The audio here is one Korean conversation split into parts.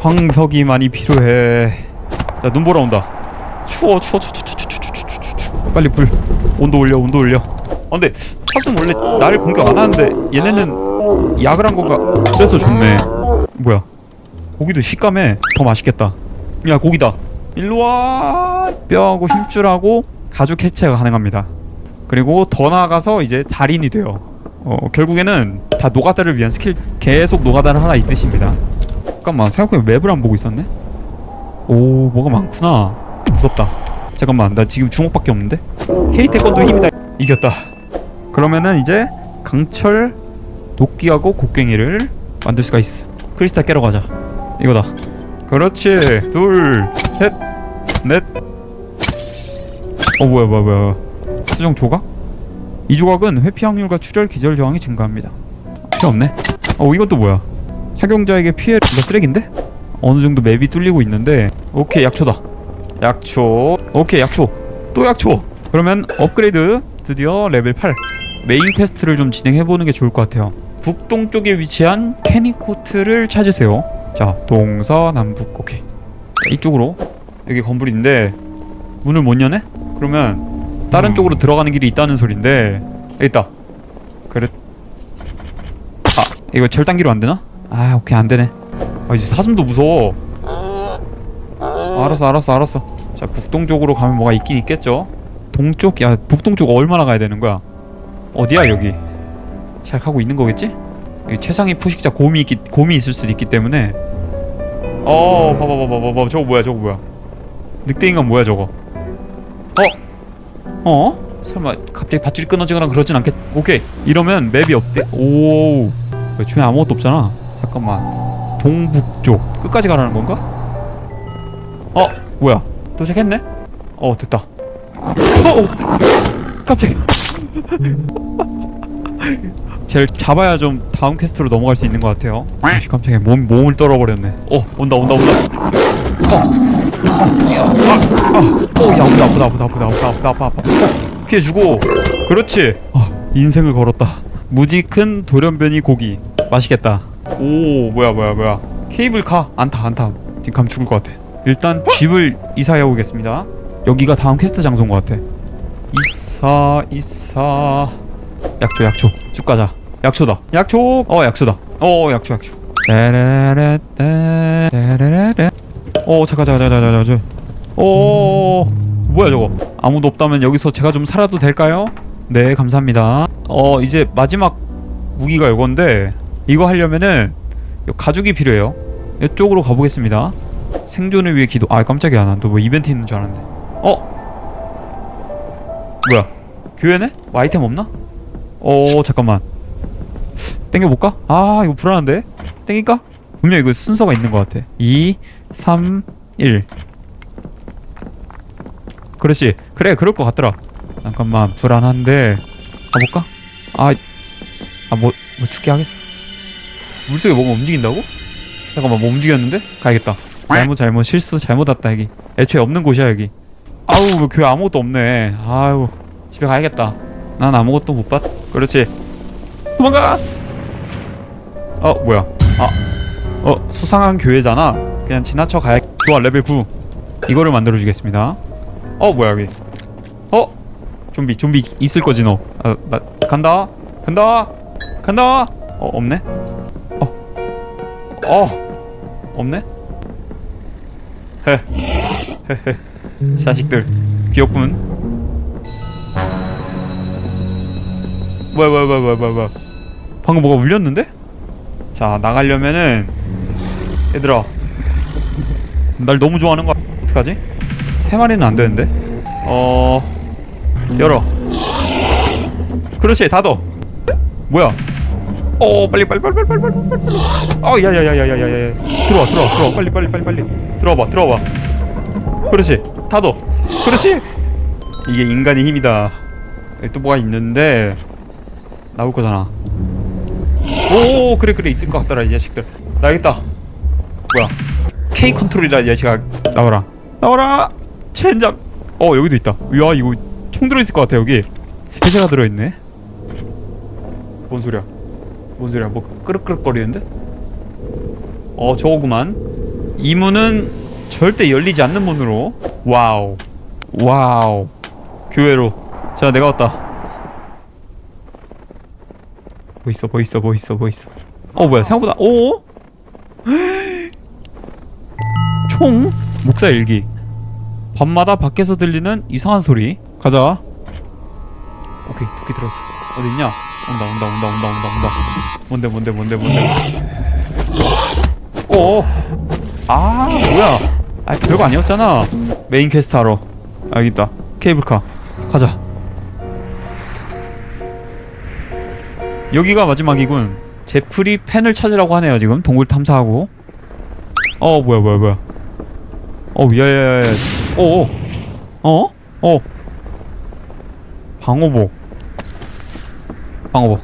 황석이 많이 필요해. 자 눈보라 온다. 추워 추워 추워 추워 추워 추워 추워 추워 추워. 빨리 불. 온도 올려 온도 올려. 아 근데 탑은 원래 나를 공격 안 하는데 얘네는 약을 한 건가? 그래서 좋네. 뭐야? 고기도 식감해 더 맛있겠다. 야 고기다. 일로와. 뼈하고 힘줄하고 가죽 해체가 가능합니다. 그리고 더 나아가서 이제 달인이 돼요. 어, 결국에는 다 노가다를 위한 스킬 계속 노가다를 하나 있듯입니다 잠깐만 생각해보면 맵을 안 보고 있었네? 오 뭐가 많구나. 무섭다. 잠깐만 나 지금 주먹밖에 없는데? K 태권도 힘이다 이겼다. 그러면은 이제 강철 도끼하고 곡괭이를 만들 수가 있어. 크리스탈 깨러 가자. 이거다. 그렇지. 둘셋넷. 어 뭐야 뭐야 뭐야. 수정 조각? 이 조각은 회피 확률과 출혈 기절 저항이 증가합니다. 필요 없네. 어 이건 또 뭐야 착용자에게 피해 이거 쓰레기인데? 어느 정도 맵이 뚫리고 있는데. 오케이 약초다. 약초. 오케이 약초. 또 약초. 그러면 업그레이드 드디어 레벨 8 메인 퀘스트를 좀 진행해보는 게 좋을 것 같아요. 북동쪽에 위치한 캐니코트를 찾으세요. 자 동서남북. 오케이. 자, 이쪽으로. 여기 건물인데 문을 못 여네? 그러면 다른 쪽으로 들어가는 길이 있다는 소린데 여기 있다. 그래. 아 이거 절단기로 안 되나? 아 오케이 안 되네. 아 이제 사슴도 무서워. 알았어 알았어 알았어. 자 북동쪽으로 가면 뭐가 있긴 있겠죠? 동쪽 야 북동쪽 얼마나 가야 되는 거야? 어디야 여기? 잘 가고 있는 거겠지? 여기 최상위 포식자 곰이 있기 곰이 있을 수도 있기 때문에. 어 봐봐 봐봐 봐봐 저거 뭐야 저거 뭐야? 늑대인간 뭐야 저거? 어? 어? 설마 갑자기 밧줄이 끊어지거나 그러진 않겠 오케이. 이러면 맵이 없대. 오. 주변에 아무것도 없잖아 잠깐만. 동북쪽. 끝까지 가라는 건가? 어 뭐야? 도착했네? 어 됐다. 어 깜짝이야. 쟤를 잡아야 좀 다음 퀘스트로 넘어갈 수 있는 것 같아요. 아씨 깜짝이야. 몸, 몸을 떨어버렸네. 어 온다 온다 온다. 어. 어야 아프다 아프다 아프다 아프다 아프다 아프다 아파 어, 피해주고. 그렇지. 어, 인생을 걸었다. 무지 큰 돌연변이 고기. 맛있겠다 오 뭐야 뭐야 뭐야. 케이블카 안타 안타. 지금 가면 죽을 것 같아. 일단 집을 이사해 오겠습니다. 여기가 다음 퀘스트 장소인 것 같아. 이사 이사. 약초 약초. 쭉 가자. 약초다. 약초! 어 약초다. 어 약초 약초. 따라라라. 어 잠깐 잠깐 잠깐 잠깐 잠깐. 어 뭐야 저거? 아무도 없다면 여기서 제가 좀 살아도 될까요? 네 감사합니다. 어 이제 마지막 무기가 이건데 이거 하려면은 요 가죽이 필요해요 이쪽으로 가보겠습니다 생존을 위해 기도 아 깜짝이야 난또 뭐 이벤트 있는 줄 알았네 어 뭐야 교회네? 뭐 아이템 없나? 어 잠깐만 땡겨볼까? 아 이거 불안한데? 땡길까? 분명 이거 순서가 있는 것 같아 2 3 1 그렇지 그래 그럴 것 같더라 잠깐만 불안한데 가볼까? 아, 아, 뭐, 뭐 죽게 하겠어. 물속에 뭐가 움직인다고? 잠깐만, 뭐 움직였는데? 가야겠다. 잘못, 잘못, 실수, 잘못 왔다, 여기. 애초에 없는 곳이야, 여기. 아우, 뭐 교회 아무것도 없네. 아유, 집에 가야겠다. 난 아무것도 못 봤. 그렇지. 도망가! 어, 뭐야. 아, 어, 수상한 교회잖아. 그냥 지나쳐 가야, 좋아, 레벨 9. 이거를 만들어 주겠습니다. 어, 뭐야, 여기. 어? 좀비 좀비 있을 거지 너. 아, 나 간다. 간다. 간다. 어 없네. 어. 어. 없네. 헤. 자식들 귀엽군. 뭐야 뭐야 뭐야 뭐야 뭐야. 방금 뭐가 울렸는데? 자 나가려면은 얘들아 날 너무 좋아하는 거 어떡하지? 세 마리는 안 되는데. 어. 열어 그렇지 닫어 뭐야 어 빨리 빨리 빨리 빨리 빨리 빨리 빨리. 빨리 어 야야야야야야야. 들어와 들어와 들어와. 빨리 빨리 빨리 빨리. 들어와봐 들어와봐. 그렇지. 닫어 그렇지. 이게 인간의 힘이다. 여기 또 뭐가 있는데 나올 거잖아. 오 그래 그래. 있을 것 같더라 이 자식들. 나겠다. 뭐야? K 컨트롤이라 이 자식아. 나와라. 나와라. 젠장 어 여기도 있다. 야 이거 총 들어있을 것 같아 여기. 세제가 들어있네. 뭔 소리야 뭔 소리야? 뭐 끄럭끄럭거리는데? 어 저거구만. 이 문은 절대 열리지 않는 문으로. 와우. 와우. 교회로. 자 내가 왔다. 뭐 있어 뭐 있어 뭐 있어 뭐 있어. 어 뭐야? 생각보다 오 총? 목사 일기. 밤마다 밖에서 들리는 이상한 소리. 가자. 오케이 도끼 들었어. 어디 있냐 온다 온다 온다 온다 온다 온다. 뭔데 뭔데 뭔데 뭔데? 어. 아 뭐야? 아 별거 아니었잖아. 메인 퀘스트 하러. 아 여기 있다. 케이블카. 가자. 여기가 마지막이군. 제프리 펜을 찾으라고 하네요 지금. 동굴 탐사하고. 어 뭐야 뭐야 뭐야. 어 야야야야. 어어. 어? 어. 방호복 방호복.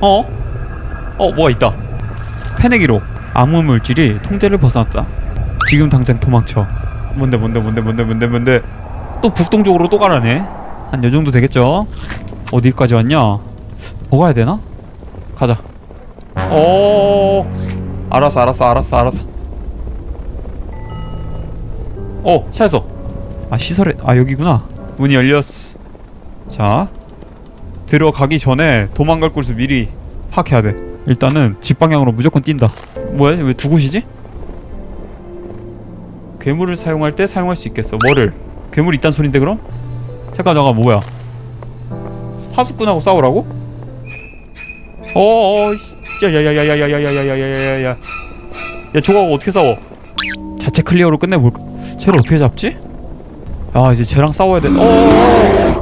어? 어 뭐가 있다. 패내기로 암흑 물질이 통제를 벗어났다. 지금 당장 도망쳐. 뭔데 뭔데 뭔데 뭔데 뭔데 뭔데. 또 북동쪽으로 또 가라네. 한 요정도 되겠죠? 어디까지 왔냐? 더 가야 되나? 가자. 어 알았어 알았어 알았어 알았어. 어 찾았어 아 시설에 아 여기구나. 문이 열렸어. 자 들어가기 전에 도망갈 곳을 미리 파악해야 돼 일단은 집 방향으로 무조건 뛴다 뭐야 왜 두 곳이지? 괴물을 사용할 때 사용할 수 있겠어 뭐를 괴물 있단 소린데 그럼? 잠깐 잠깐 뭐야 파수꾼하고 싸우라고? 어어 야야야야야야야야야야야야야 야 저거하고 어떻게 싸워 자체 클리어로 끝내볼까 쟤를 어떻게 잡지? 아 이제 쟤랑 싸워야 돼 어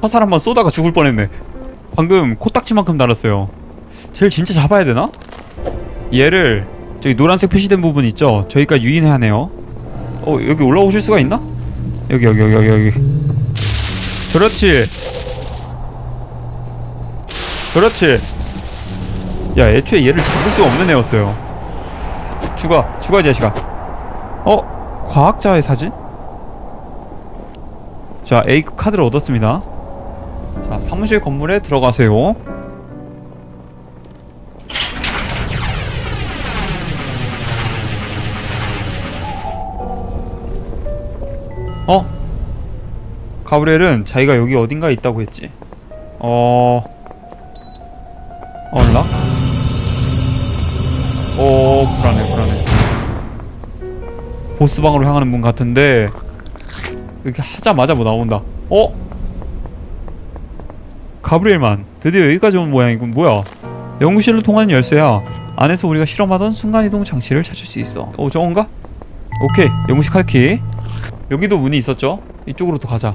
화살 한 번 쏘다가 죽을 뻔했네. 방금 코딱지만큼 달았어요. 쟤를 진짜 잡아야 되나? 얘를 저기 노란색 표시된 부분 있죠? 저희가 유인해야 하네요. 어 여기 올라오실 수가 있나? 여기 여기 여기 여기 여기. 그렇지. 그렇지. 야 애초에 얘를 잡을 수가 없는 애였어요. 죽어 죽어 이 자식아. 어 과학자의 사진? 자 A 카드를 얻었습니다. 자 사무실 건물에 들어가세요. 어? 가브리엘은 자기가 여기 어딘가에 있다고 했지. 어... 얼락? 오 불안해 불안해. 보스방으로 향하는 문 같은데 이렇게 하자마자 뭐 나온다. 어? 가브리엘만 드디어 여기까지 온 모양이군. 뭐야? 연구실로 통하는 열쇠야. 안에서 우리가 실험하던 순간이동 장치를 찾을 수 있어. 어 저건가? 오케이 연구실 카드키. 여기도 문이 있었죠? 이쪽으로 또 가자.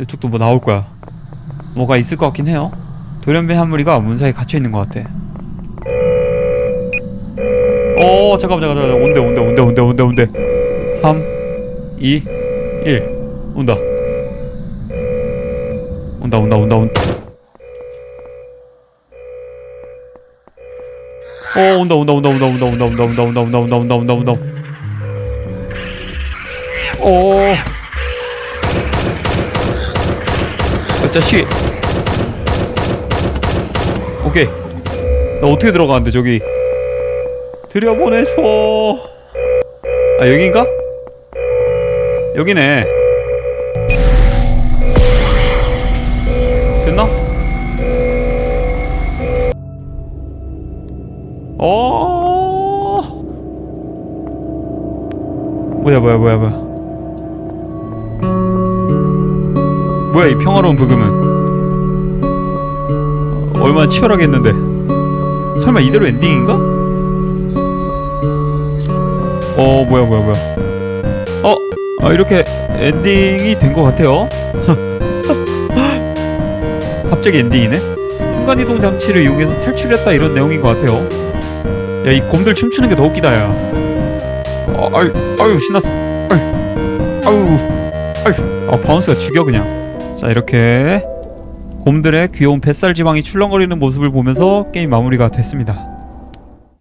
이쪽도 뭐 나올 거야. 뭐가 있을 것 같긴 해요. 돌연변이 한 무리가 문 사이에 갇혀 있는 것 같아. 어 잠깐만 잠깐만 잠깐만 온대 온대 온대 온대 온대 온대 3 2 1 온다 온다 온다 온다 온다 어 온다 온다 온다 온다 온다 온다 온다 온다 온다 온다 온다 온다 온다 온다 어 자식 오케이 나 어떻게 들어가는데 저기 들여보내줘 아 여긴가? 여기네 어? 뭐야 뭐야 뭐야 뭐야? 뭐야 이 평화로운 부금은? 얼마나 치열하겠는데? 설마 이대로 엔딩인가? 어 뭐야 뭐야 뭐야? 어? 아, 이렇게 엔딩이 된 것 같아요. 갑자기 엔딩이네? 순간이동 장치를 이용해서 탈출했다 이런 내용인 것 같아요 야 이 곰들 춤추는 게 더 웃기다 야. 어, 아유 아유 신났어. 아유 아유 아유. 아 바운스가 죽여 그냥. 자 이렇게 곰들의 귀여운 뱃살 지방이 출렁거리는 모습을 보면서 게임 마무리가 됐습니다